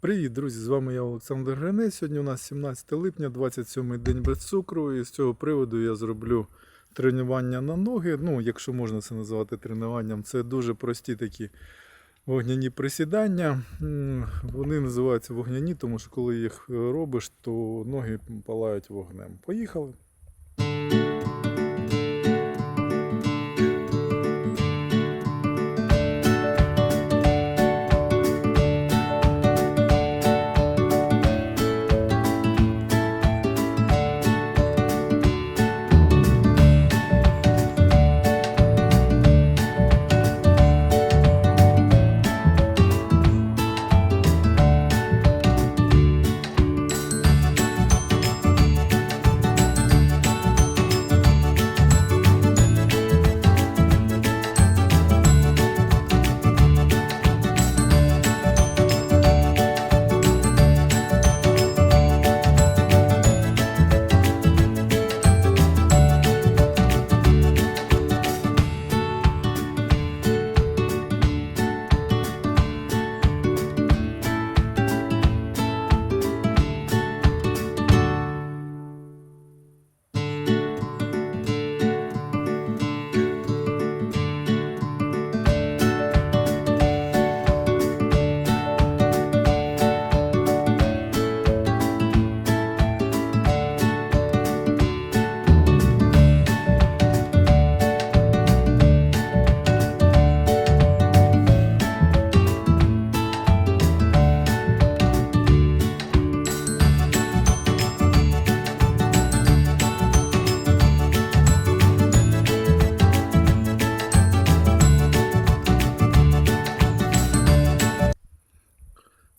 Привіт, друзі! З вами я Олександр Гринець. Сьогодні у нас 17 липня, 27 день без цукру. І з цього приводу я зроблю тренування на ноги. Ну, якщо можна це називати тренуванням, це дуже прості такі вогняні присідання. Вони називаються вогняні, тому що коли їх робиш, то ноги палають вогнем. Поїхали.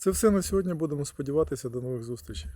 Це все на сьогодні. Будемо сподіватися. До нових зустрічей.